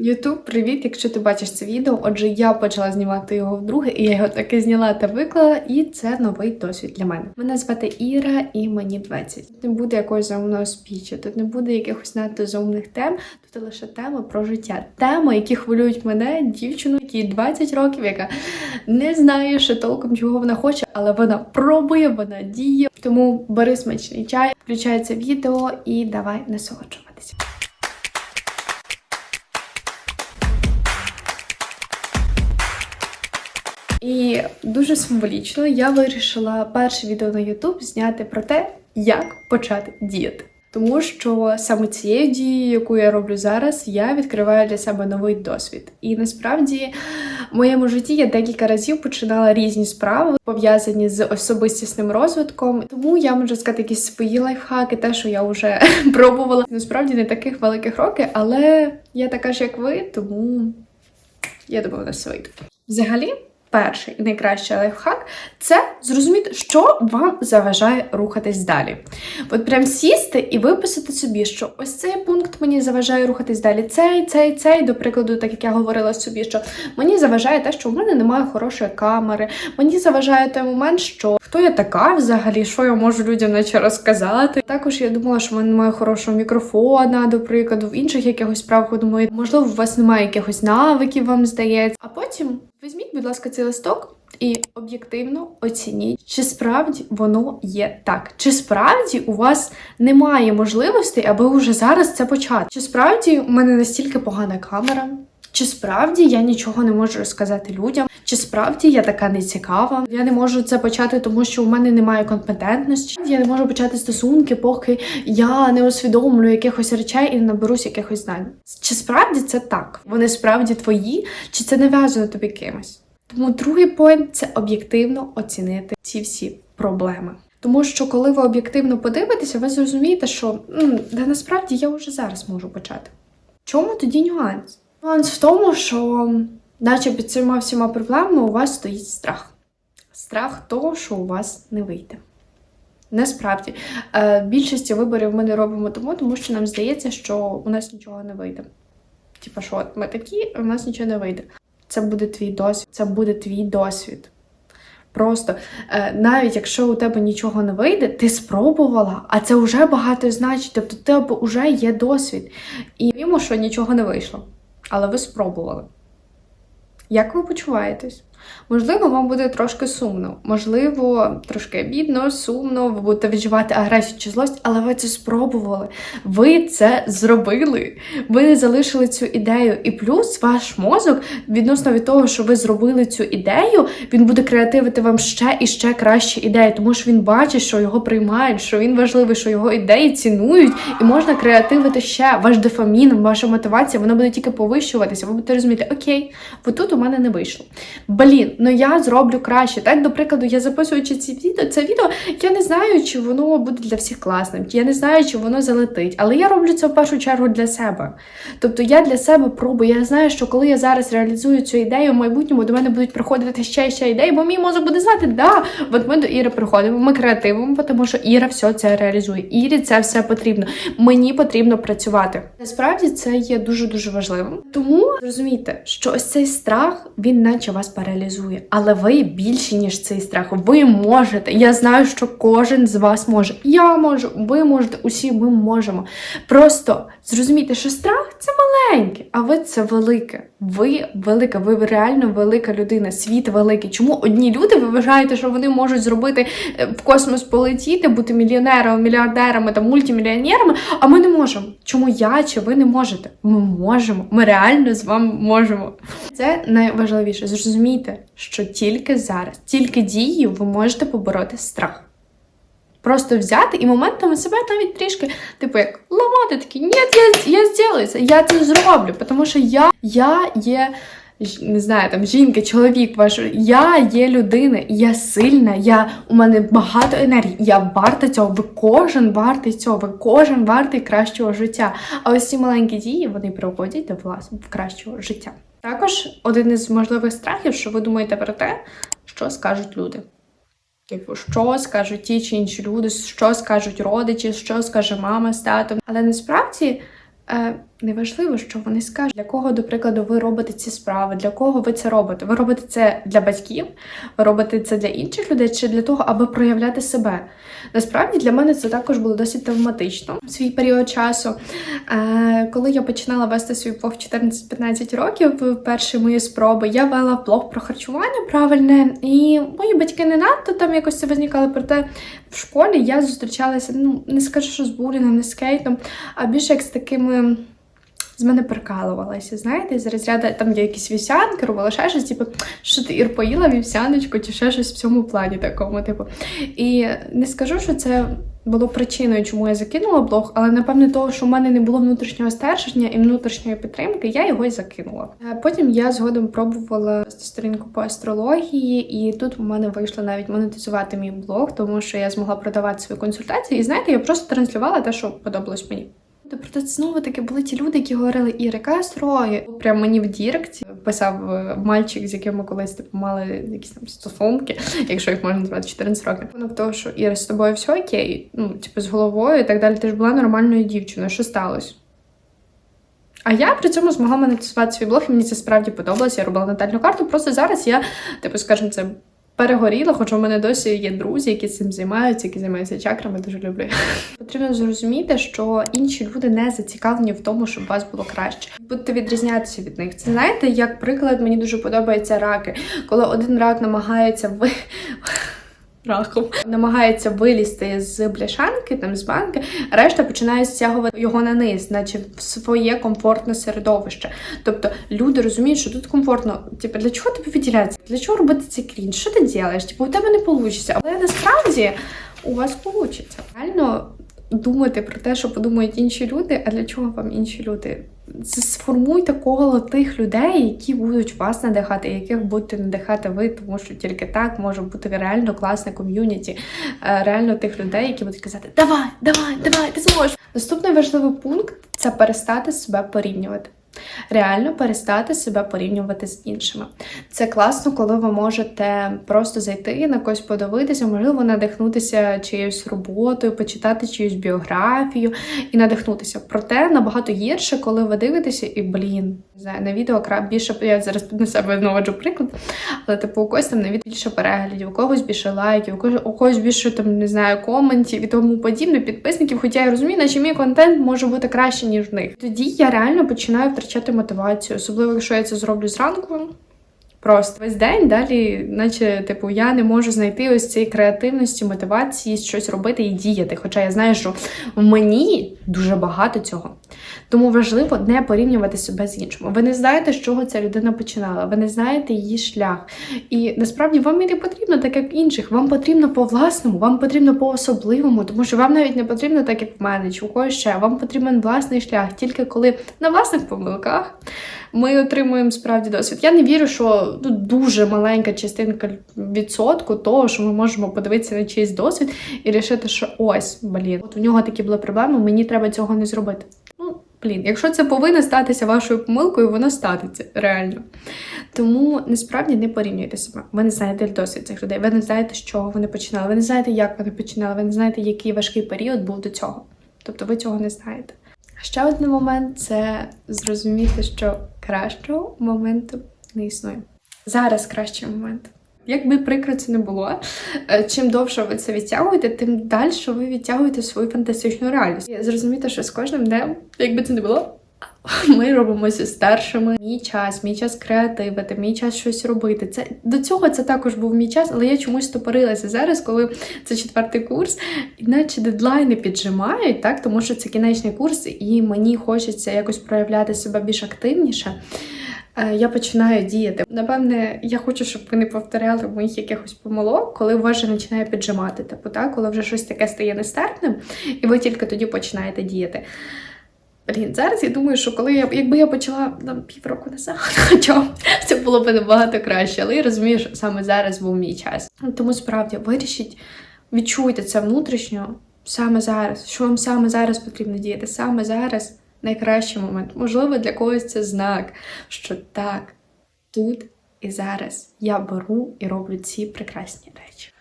Ютуб, привіт! Якщо ти бачиш це відео, отже, я почала знімати його вдруге, і я його таки зняла та виклала, і це новий досвід для мене. Мене звати Іра, і мені 20. Тут не буде якогось заумного спічу, тут не буде якихось надто заумних тем, тут лише теми про життя. Теми, які хвилюють мене, дівчину, якій 20 років, яка не знає, що толком чого вона хоче, але вона пробує, вона діє. Тому бери смачний чай, включай це відео і давай насолоджуватися. І дуже символічно я вирішила перше відео на YouTube зняти про те, як почати діяти. Тому що саме цією дією, яку я роблю зараз, я відкриваю для себе новий досвід. І насправді в моєму житті я декілька разів починала різні справи, пов'язані з особистісним розвитком. Тому я можу сказати якісь свої лайфхаки, те, що я вже пробувала. Насправді не таких великих років, але я така ж, як ви, тому я думаю, у нас все. Взагалі, перший і найкращий лайфхак це зрозуміти, що вам заважає рухатись далі. От прям сісти і виписати собі, що ось цей пункт мені заважає рухатись далі. Цей, цей, цей, до прикладу, так як я говорила собі, що мені заважає те, що в мене немає хорошої камери. Мені заважає той момент, що хто я така взагалі, що я можу людям наче розказати. Також я думала, що в мене немає хорошого мікрофона, до прикладу, в інших якихось справах думаю, можливо, у вас немає якихось навиків, вам здається. А потім візьміть, будь ласка, цей листок. І об'єктивно оцініть, чи справді воно є так, чи справді у вас немає можливостей, аби вже зараз це почати. Чи справді у мене настільки погана камера? Чи справді я нічого не можу розказати людям? Чи справді я така нецікава? Я не можу це почати, тому що у мене немає компетентності. Я не можу почати стосунки, поки я не усвідомлю якихось речей і не наберусь якихось знань. Чи справді це так? Вони справді твої, чи це нав'язано тобі кимось? Тому другий поінт це об'єктивно оцінити ці всі проблеми. Тому що коли ви об'єктивно подивитеся, ви зрозумієте, що да насправді я вже зараз можу почати. Чому тоді нюанс? Нюанс в тому, що, наче під цими всіма проблемами, у вас стоїть страх. Страх того, що у вас не вийде. Насправді, е, більшості виборів ми не робимо тому, тому що нам здається, що у нас нічого не вийде. Типа, що ми такі, у нас нічого не вийде. Це буде твій досвід, це буде твій досвід. Просто е, навіть якщо у тебе нічого не вийде, ти спробувала, а це вже багато значить. Тобто, у тебе вже є досвід. І вімо, що нічого не вийшло. Але ви спробували. Як ви почуваєтесь? Можливо, вам буде трошки сумно, можливо, трошки бідно, сумно, ви будете відчувати агресію чи злость, але ви це спробували. Ви це зробили. Ви залишили цю ідею. І плюс ваш мозок, відносно від того, що ви зробили цю ідею, він буде креативити вам ще і ще кращі ідеї, тому що він бачить, що його приймають, що він важливий, що його ідеї цінують, і можна креативити ще. Ваш дофамін, ваша мотивація, вона буде тільки повищуватися. Ви будете розуміти, окей, тут у мене не вийшло. Блін, ну я зроблю краще. Так, до прикладу, я записуючи ці відео, це відео, я не знаю, чи воно буде для всіх класним, я не знаю, чи воно залетить, але я роблю це в першу чергу для себе. Тобто я для себе пробую. Я знаю, що коли я зараз реалізую цю ідею, в майбутньому до мене будуть приходити ще і ще ідеї, бо мій мозок буде знати, да, от ми до Іри приходимо, ми креативимо, тому що Іра все це реалізує. Ірі це все потрібно. Мені потрібно працювати. Насправді це є дуже дуже важливим. Тому розумійте, що ось цей страх він наче вас паралізує, але ви більше ніж цей страх. Ви можете. Я знаю, що кожен з вас може. Я можу, ви можете, усі ми можемо. Просто зрозумійте, що страх це маленьке, а ви це велике. Ви велика, ви реально велика людина, світ великий. Чому одні люди ви вважаєте, що вони можуть зробити е, в космос полетіти, бути мільйонерами, мільярдерами та мультимільйонерами, а ми не можемо. Чому я чи ви не можете? Ми можемо. Ми реально з вами можемо. Це найважливіше. Зрозумійте, що тільки зараз, тільки дією ви можете побороти страх. Просто взяти і моментами себе навіть трішки, типу, як ламати такі, ні, я, я зроблю це, я це зроблю, тому що я, я є. Не знаю, там жінка, чоловік ваш, я є людина, я сильна, я у мене багато енергії, я варта цього, ви кожен вартий цього, ви кожен вартий кращого життя. А ось ці маленькі дії вони приводять до вас кращого життя. Також один із можливих страхів, що ви думаєте про те, що скажуть люди. Типу, що скажуть ті чи інші люди, що скажуть родичі, що скаже мама з татом. Але насправді е, Неважливо, що вони скажуть, для кого, до прикладу, ви робите ці справи, для кого ви це робите. Ви робите це для батьків, ви робите це для інших людей чи для того, аби проявляти себе. Насправді для мене це також було досить травматично в свій період часу. Е, коли я починала вести свій блог 14-15 років, перші мої спроби, я вела блог про харчування правильне, і мої батьки не надто там якось це виникали. Проте в школі я зустрічалася, ну не скажу, що з булінгом, не з кейтом, а більше як з такими. З мене прикалувалася, знаєте, з розряду там є якісь вівсянки, робила ще щось, типу, що ти Ір поїла вівсяночку, чи ще щось в цьому плані такому, типу. І не скажу, що це було причиною, чому я закинула блог, але напевне того, що в мене не було внутрішнього стерження і внутрішньої підтримки, я його й закинула. Потім я згодом пробувала сторінку по астрології, і тут в мене вийшло навіть монетизувати мій блог, тому що я змогла продавати свої консультації. І знаєте, я просто транслювала те, що подобалось мені. Проте знову таки були ті люди, які говорили Іра, яка астрологія? Прямо мені в Діректі писав е, мальчик, з яким ми колись типу мали якісь там стосунки, якщо їх можна назвати 14 років. Воно того, що Іра, з тобою все окей, ну типу з головою і так далі. Ти ж була нормальною дівчиною. Що сталося? А я при цьому змогла монетизувати свій блог, і мені це справді подобалося. Я робила натальну карту. Просто зараз я, типу, скажімо, це перегоріла, хоча в мене досі є друзі, які цим займаються, які займаються чакрами, дуже люблю. Потрібно зрозуміти, що інші люди не зацікавлені в тому, щоб у вас було краще. Будете відрізнятися від них. Це знаєте, як приклад, мені дуже подобаються раки. Коли один рак намагається ви. Раком намагається вилізти з бляшанки, там з банки, решта починає стягувати його на низ, наче в своє комфортне середовище. Тобто люди розуміють, що тут комфортно. Типу, для чого тобі виділятися? Для чого робити цей крінж? Що ти робиш? Типу, у тебе не вийде. Але насправді у вас вийде. Реально думати про те, що подумають інші люди, а для чого вам інші люди? Сформуйте коло тих людей, які будуть вас надихати, яких будете надихати ви, тому що тільки так може бути реально класне ком'юніті, е, реально тих людей, які будуть казати Давай, давай, давай, ти зможеш. Наступний важливий пункт це перестати себе порівнювати. Реально перестати себе порівнювати з іншими. Це класно, коли ви можете просто зайти на когось подивитися, можливо, надихнутися чиєюсь роботою, почитати чиюсь біографію і надихнутися. Проте набагато гірше, коли ви дивитеся, і блін, на відео більше я зараз на себе наводжу приклад, але типу у когось там на відео більше переглядів, у когось більше лайків, у когось більше там не знаю коментів і тому подібне, підписників. Хоча я розумію, наче мій контент може бути краще, ніж в них. Тоді я реально починаю втрачати мотивацію, особливо якщо я це зроблю зранку. Просто весь день далі, наче, типу, я не можу знайти ось цієї креативності, мотивації щось робити і діяти. Хоча я знаю, що в мені дуже багато цього. Тому важливо не порівнювати себе з іншими. Ви не знаєте, з чого ця людина починала, ви не знаєте її шлях. І насправді вам і не потрібно так, як інших. Вам потрібно по власному, вам потрібно по особливому, тому що вам навіть не потрібно так, як в мене, чи у когось ще. Вам потрібен власний шлях, тільки коли на власних помилках ми отримуємо справді досвід. Я не вірю, що ну, дуже маленька частинка відсотку того, що ми можемо подивитися на чийсь досвід і рішити, що ось, блін, от у нього такі були проблеми, мені треба цього не зробити. Ну, блін, якщо це повинно статися вашою помилкою, воно статиться реально. Тому насправді не порівнюйте себе. Ви не знаєте досвід цих людей, ви не знаєте, з чого вони починали, ви не знаєте, як вони починали, ви не знаєте, який важкий період був до цього. Тобто ви цього не знаєте. Ще один момент це зрозуміти, що кращого моменту не існує. Зараз кращий момент. Якби прикро це не було, е, чим довше ви це відтягуєте, тим далі ви відтягуєте свою фантастичну реальність. І зрозуміти, що з кожним днем, якби це не було, ми робимося старшими. Мій час, мій час креативити, мій час щось робити. Це до цього це також був мій час, але я чомусь стопорилася зараз, коли це четвертий курс, іначе дедлайни піджимають, так тому що це кінечний курс, і мені хочеться якось проявляти себе більш активніше. Е, Я починаю діяти. Напевне, я хочу, щоб ви не повторяли моїх якихось помилок, коли вас вже починає піджимати. Типу, так, коли вже щось таке стає нестерпним, і ви тільки тоді починаєте діяти. Блін, зараз я думаю, що коли я якби я почала там півроку назад, хоча це було б набагато краще, але я розумію, що саме зараз був мій час. Тому справді вирішіть, відчуйте це внутрішньо саме зараз. Що вам саме зараз потрібно діяти? Саме зараз найкращий момент. Можливо, для когось це знак, що так, тут і зараз я беру і роблю ці прекрасні речі.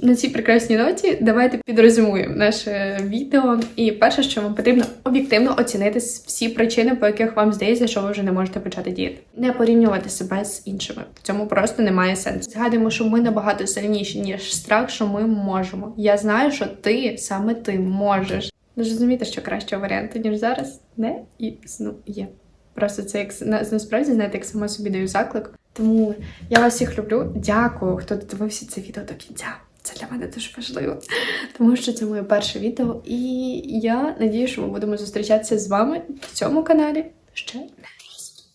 На цій прекрасній ноті давайте підрозумуємо наше відео. І перше, що вам потрібно об'єктивно оцінити всі причини, по яких вам здається, що ви вже не можете почати діяти. Не порівнювати себе з іншими. В цьому просто немає сенсу. Згадуємо, що ми набагато сильніші, ніж страх, що ми можемо. Я знаю, що ти саме ти можеш. Зрозуміти, що кращого варіанту, ніж зараз, не існує. Просто це як на- насправді знаєте, як сама собі даю заклик. Тому я вас всіх люблю. Дякую, хто додивився це відео до кінця. Це для мене дуже важливо, тому що це моє перше відео, і я надію, що ми будемо зустрічатися з вами в цьому каналі ще не раз.